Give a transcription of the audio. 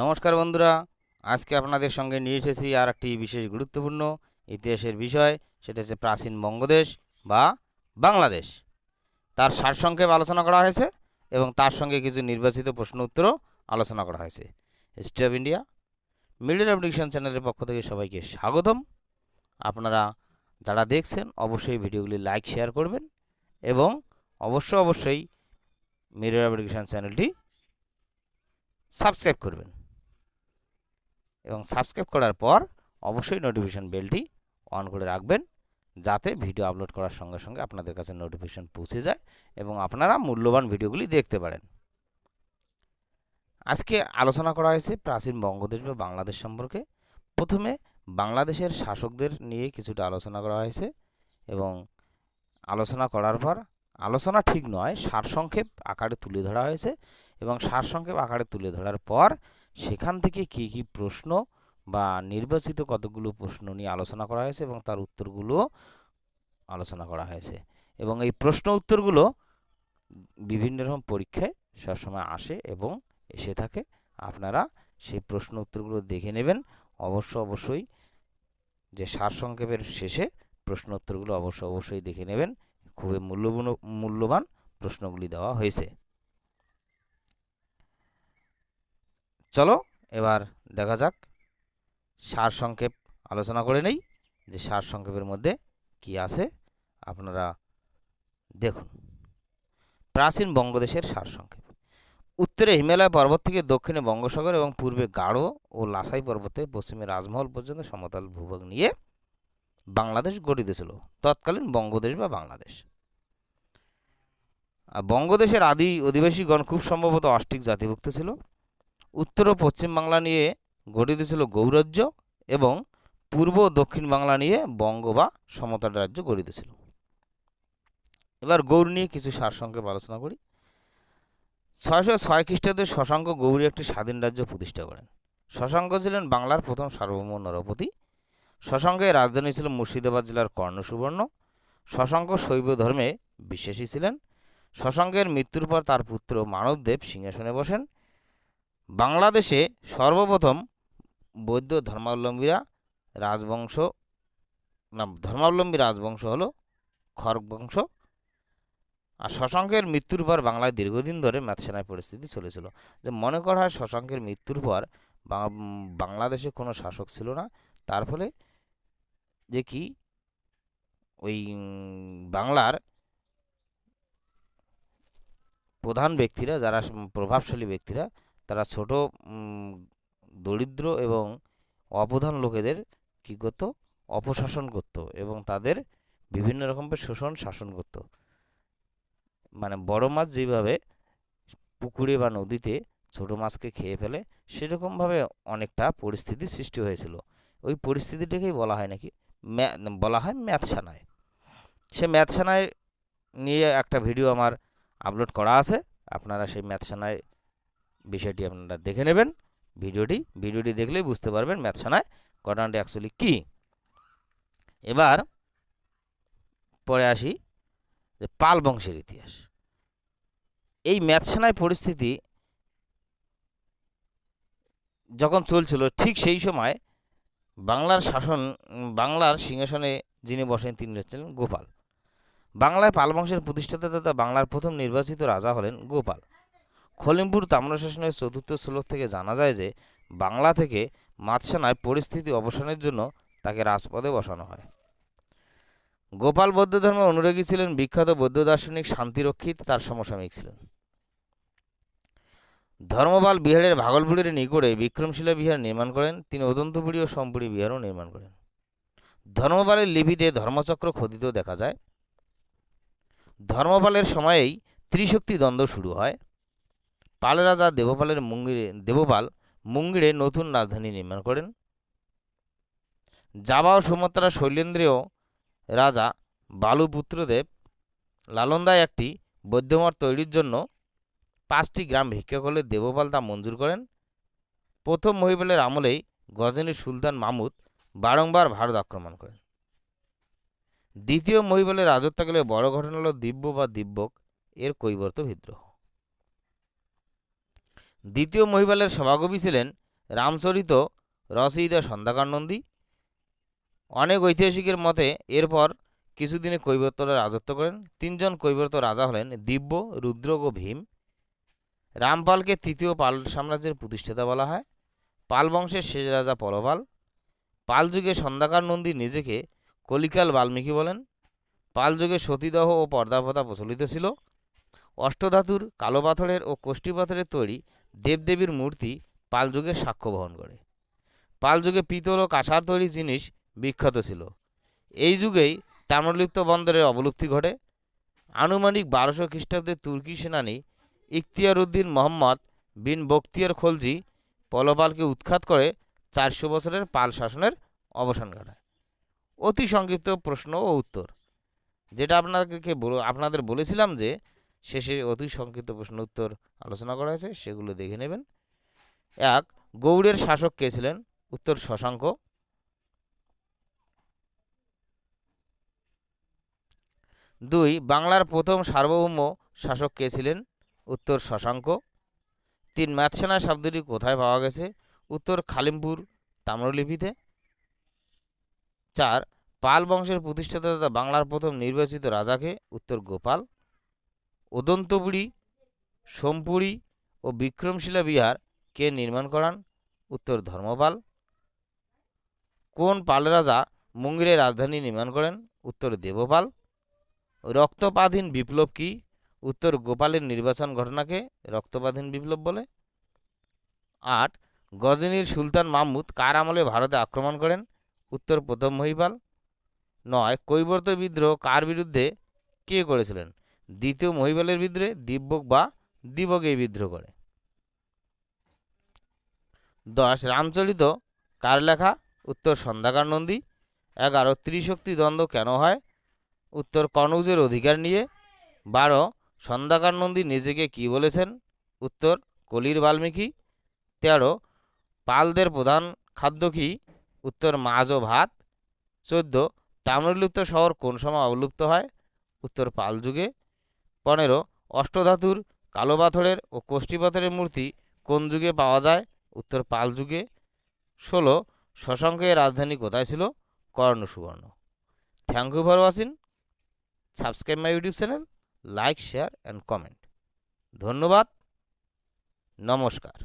নমস্কার বন্ধুরা, আজকে আপনাদের সঙ্গে নিয়ে এসেছি আর একটি বিশেষ গুরুত্বপূর্ণ ইতিহাসের বিষয়, সেটা হচ্ছে প্রাচীন বঙ্গদেশ বা বাংলাদেশ। তার সারসংক্ষেপ আলোচনা করা হয়েছে এবং তার সঙ্গে কিছু নির্বাচিত প্রশ্ন উত্তরও আলোচনা করা হয়েছে। History of India media application চ্যানেলের পক্ষ থেকে সবাইকে স্বাগতম। আপনারা যারা দেখছেন, অবশ্যই ভিডিওগুলি লাইক শেয়ার করবেন এবং অবশ্য অবশ্যই মিডিয়া অ্যাপ্লিকেশন চ্যানেলটি সাবস্ক্রাইব করবেন। এবং সাবস্ক্রাইব করার পর অবশ্যই নোটিফিকেশন বেলটি অন করে রাখবেন যাতে ভিডিও আপলোড করার সঙ্গে সঙ্গে আপনাদের কাছে নোটিফিকেশন পৌঁছে যায় এবং আপনারা মূল্যবান ভিডিওগুলি দেখতে পারেন। আজকে আলোচনা করা হয়েছে প্রাচীন বঙ্গদেশ বা বাংলাদেশ সম্পর্কে। প্রথমে বাংলাদেশের শাসকদের নিয়ে কিছুটা আলোচনা করা হয়েছে এবং আলোচনা করার পর আলোচনা ঠিক নয়, সারসংক্ষেপ আকারে তুলে ধরা হয়েছে এবং সারসংক্ষেপ আকারে তুলে ধরার পর সেখান থেকে কি কি প্রশ্ন বা নির্বাচিত কতগুলো প্রশ্ন নিয়ে আলোচনা করা হয়েছে এবং তার উত্তরগুলো আলোচনা করা হয়েছে? এবং এই প্রশ্ন উত্তরগুলো বিভিন্ন রকম পরীক্ষায় সবসময় আসে এবং এসে থাকে। আপনারা সেই প্রশ্ন উত্তরগুলো দেখে নেবেন। অবশ্য অবশ্যই যে সারসংক্ষেপের শেষে প্রশ্ন উত্তরগুলো অবশ্য অবশ্যই দেখে নেবেন। খুবই মূল্যবান মূল্যবান প্রশ্নগুলি দেওয়া হয়েছে। চলো, এবার দেখা যাক সারসংক্ষেপ আলোচনা করে নেই, যে সারসংক্ষেপের মধ্যে কি আছে, আপনারা দেখুন। প্রাচীন বঙ্গদেশের সারসংক্ষেপ উত্তরে হিমালয় পর্বত থেকে দক্ষিণে বঙ্গোসাগর এবং পূর্বে গাঢ় ও লাসাই পর্বতে পশ্চিমে রাজমহল পর্যন্ত সমতল ভূভাগ নিয়ে বাংলাদেশ গঠিত ছিল। তৎকালীন বঙ্গদেশ বা বাংলাদেশ। বঙ্গদেশের আদি অধিবাসীগণ খুব সম্ভবত অষ্টিক জাতিভুক্ত ছিল। উত্তর ও পশ্চিম বাংলা নিয়ে গঠিত ছিল গৌরাজ্য এবং পূর্ব দক্ষিণ বাংলা নিয়ে বঙ্গ বা সমতল রাজ্য গঠিত ছিল। এবার গৌর নিয়ে কিছু সারসংক্ষেপ আলোচনা করি। ছয়শো ছয় খ্রিস্টাব্দে শশাঙ্ক গৌরী একটি স্বাধীন রাজ্য প্রতিষ্ঠা করেন। শশাঙ্ক ছিলেন বাংলার প্রথম সার্বভৌম নরপতি। শশাঙ্কের রাজধানী ছিল মুর্শিদাবাদ জেলার কর্ণসুবর্ণ। শশাঙ্ক শৈব ধর্মে বিশ্বাসী ছিলেন। শশাঙ্কের মৃত্যুর পর তার পুত্র মানবদেব সিংহাসনে বসেন। বাংলাদেশে সর্বপ্রথম বৌদ্ধ ধর্মাবলম্বীরা রাজবংশ, না, ধর্মাবলম্বী রাজবংশ হলো খড়গ বংশ। আর শশাঙ্কের মৃত্যুর পর বাংলায় দীর্ঘদিন ধরে ম্যাথসেনায় পরিস্থিতি চলেছিল। যে মনে করা হয় শশাঙ্কের মৃত্যুর পর বাংলাদেশে কোনো শাসক ছিল না। তার ফলে যে কি, ওই বাংলার প্রধান ব্যক্তিরা, যারা প্রভাবশালী ব্যক্তিরা তারা ছোট দরিদ্র এবং অপ্রধান লোকেদের কী করতো? অপশাসন করত এবং তাদের বিভিন্ন রকমের শোষণ শাসন করত। মানে বড় মাছ যেভাবে পুকুরে বা নদীতে ছোট মাছকে খেয়ে ফেলে, সেরকমভাবে অনেকটা পরিস্থিতি সৃষ্টি হয়েছিল। ওই পরিস্থিতিটাকেই বলা হয় নাকি? বলা হয় ম্যাথসানায় সে ম্যাথসানায় নিয়ে একটা ভিডিও আমার আপলোড করা আছে। আপনারা সেই ম্যাথসানায় বিষয়টি আপনারা দেখে নেবেন। ভিডিওটি ভিডিওটি দেখলেই বুঝতে পারবেন ম্যাথসানায় ঘটনাটি অ্যাকচুয়ালি কী। এবার পরে আসি যে পাল বংশের ইতিহাস। এই ম্যাথসানায় পরিস্থিতি যখন চলছিল, ঠিক সেই সময় বাংলার শাসন, বাংলার সিংহাসনে যিনি বসেন তিনি হচ্ছিলেন গোপাল। বাংলায় পাল বংশের প্রতিষ্ঠাতা তথা বাংলার প্রথম নির্বাচিত রাজা হলেন গোপাল। খলিমপুর তাম্রশাসনের চতুর্থ শ্লোক থেকে জানা যায় যে, বাংলা থেকে মাতসানায় পরিস্থিতি অবসানের জন্য তাকে রাজপদে বসানো হয়। গোপাল বৌদ্ধ ধর্মের অনুরাগী ছিলেন, বিখ্যাত বৌদ্ধ দার্শনিক শান্তিরক্ষিত তার সমসাময়িক ছিলেন। ধর্মপাল বিহারের ভাগলপুরের নিকটে বিক্রমশিলা বিহার নির্মাণ করেন, তিনি অদন্তপুরী ও সম্পুরী বিহারও নির্মাণ করেন। ধর্মপালের লিপিতে ধর্মচক্র খোদিত দেখা যায়। ধর্মপালের সময়েই ত্রিশক্তি দ্বন্দ্ব শুরু হয়। পাল রাজা দেবপালের মুঙ্গিরে, দেবপাল মুঙ্গিরে নতুন রাজধানী নির্মাণ করেন। জাবা ও সুমাত্রা শৈলেন্দ্রীয় রাজা বালুপুত্রদেব লালন্দায় একটি বৌদ্ধমঠ তৈরির জন্য পাঁচটি গ্রাম ভিক্ষা করলে দেবপাল তা মঞ্জুর করেন। প্রথম মহিপালের আমলেই গজনীর সুলতান মামুদ বারংবার ভারত আক্রমণ করেন। দ্বিতীয় মহিপালের রাজত্বকালে বড় ঘটনা হল দিব্য বা দিব্যক এর কৈবর্ত বিদ্রোহ। দ্বিতীয় মহিবালের সভাকবি ছিলেন রামচরিত রচয়িতা সন্ধ্যাকার নন্দী অনেক ঐতিহাসিকের মতে এরপর কিছুদিনে কৈবর্তরা রাজত্ব করেন। তিনজন কৈবর্ত রাজা হলেন দিব্য রুদ্রক ও ভীম। রামপালকে তৃতীয় পাল সাম্রাজ্যের প্রতিষ্ঠাতা বলা হয়। পাল বংশের শেষ রাজা পলপাল পাল যুগে সন্ধ্যাকার নন্দী নিজেকে কলিকাল বাল্মীকি বলেন। পাল যুগে সতীদাহ ও পর্দাপ্রথা প্রচলিত ছিল। অষ্টধাতুর কালো পাথরের ও কোষ্ঠী পাথরের তৈরি দেবদেবীর মূর্তি পাল যুগের সাক্ষ্য বহন করে। পালযুগে পিতল ও কাঁসার তৈরি জিনিস বিখ্যাত ছিল। এই যুগেই তাম্রলিপ্ত বন্দরের অবলুপ্তি ঘটে। আনুমানিক বারোশো খ্রিস্টাব্দে তুর্কি সেনানী ইখতিয়ার উদ্দিন মোহাম্মদ বিন বখতিয়ার খলজি পলপালকে উৎখাত করে চারশো বছরের পাল শাসনের অবসান ঘটায়। অতি সংক্ষিপ্ত প্রশ্ন ও উত্তর। যেটা আপনাদেরকে আপনাদের বলেছিলাম যে শেষে অতি সংক্ষিপ্ত প্রশ্ন উত্তর আলোচনা করা হয়েছে, সেগুলো দেখে নেবেন। এক, গৌড়ের শাসক কে ছিলেন? উত্তর, শশাঙ্ক। দুই, বাংলার প্রথম সার্বভৌম শাসক কে ছিলেন? উত্তর, শশাঙ্ক। তিন ম্যাথসেনা শব্দটি কোথায় পাওয়া গেছে? উত্তর, খালিমপুর তাম্রলিপিতে। চার, পাল বংশের প্রতিষ্ঠাতা বাংলার প্রথম নির্বাচিত রাজাকে? উত্তর, গোপাল। উদন্তপুরী সোমপুরী ও বিক্রমশিলা বিহার কে নির্মাণ করান? উত্তর ধর্মপাল। কোন পাল রাজা মুঙ্গিরের রাজধানী নির্মাণ করেন? উত্তর দেবপাল। রক্তপাধীন বিপ্লব কি? উত্তর গোপালের নির্বাচন ঘটনাকে রক্তপাধীন বিপ্লব বলে। আট, গজনীর সুলতান মাহমুদ কার আমলে ভারতে আক্রমণ করেন? উত্তর প্রথম মহিপাল। নয়, কৈবর্ত বিদ্রোহ কার বিরুদ্ধে কে করেছিলেন? দ্বিতীয় মহিপালের বিদ্রোহে দিব্যক বা দিবক বিদ্রোহ করে। দশ, রামচরিত কার লেখা উত্তর সন্ধ্যাকার নন্দী। এগারো, ত্রিশক্তি দ্বন্দ্ব কেন হয়? উত্তর কনৌজের অধিকার নিয়ে। বারো, সন্ধ্যাকার নন্দী নিজেকে কি বলেছেন? উত্তর, কলির বাল্মীকি। তেরো, পালদের প্রধান খাদ্য কি? উত্তর, মাছ ও ভাত। চোদ্দ, তাম্রলিপ্ত শহর কোন সময় অবলুপ্ত হয়? উত্তর, পাল যুগে। পনেরো, অষ্টধাতুর, কালো পাথরের ও কোষ্ঠী পাথরের মূর্তি কোন যুগে পাওয়া যায়? উত্তর পাল যুগে। ষোলো, শশাঙ্কের রাজধানী কোথায় ছিল? Karna Suvarna. Thank you for watching subscribe my YouTube channel like share and comment ধন্যবাদ। নমস্কার।